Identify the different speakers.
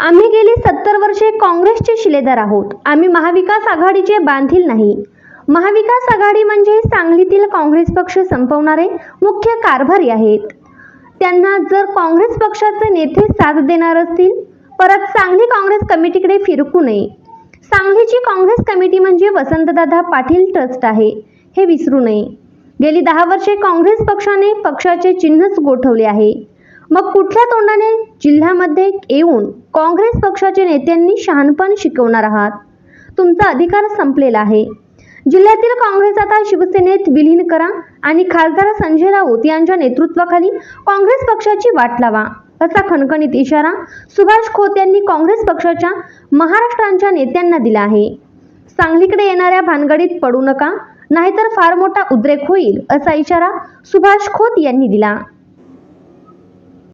Speaker 1: आम्ही गेली सत्तर वर्षे काँग्रेसचे शिलेदार आहोत. आम्ही महाविकास आघाडीचे बांधील नाही. महाविकास आघाडी म्हणजे सांगलीतील काँग्रेस पक्ष संपवणारे मुख्य कारभारी आहेत. त्यांना जर काँग्रेस पक्षाचे नेते साथ देणार असतील परत सांगली काँग्रेस कमिटीकडे फिरकू नये. सांगलीची काँग्रेस कमिटी म्हणजे वसंतदादा पाटील ट्रस्ट आहे हे विसरू नये. गेली दहा वर्षे काँग्रेस पक्षाने पक्षाचे चिन्हच गोठवले आहे. मग कुठल्या तोंडाने जिल्ह्यामध्ये येऊन काँग्रेस पक्षाचे नेत्यांनी शहाणपण शिकवणार आहात? तुमचा अधिकार संपलेला आहे. जिल्ह्यातील काँग्रेस आता शिवसेनेत विलीन करा आणि खासदार संजय राऊत यांच्या नेतृत्वाखाली काँग्रेस पक्षाची वाट लावा असा खणखणीत इशारा सुभाष खोत यांनी काँग्रेस पक्षाच्या महाराष्ट्रांच्या नेत्यांना दिला आहे. सांगलीकडे येणाऱ्या भानगडीत पडू नका नाहीतर फार मोठा उद्रेक होईल असा इशारा सुभाष खोत यांनी दिला.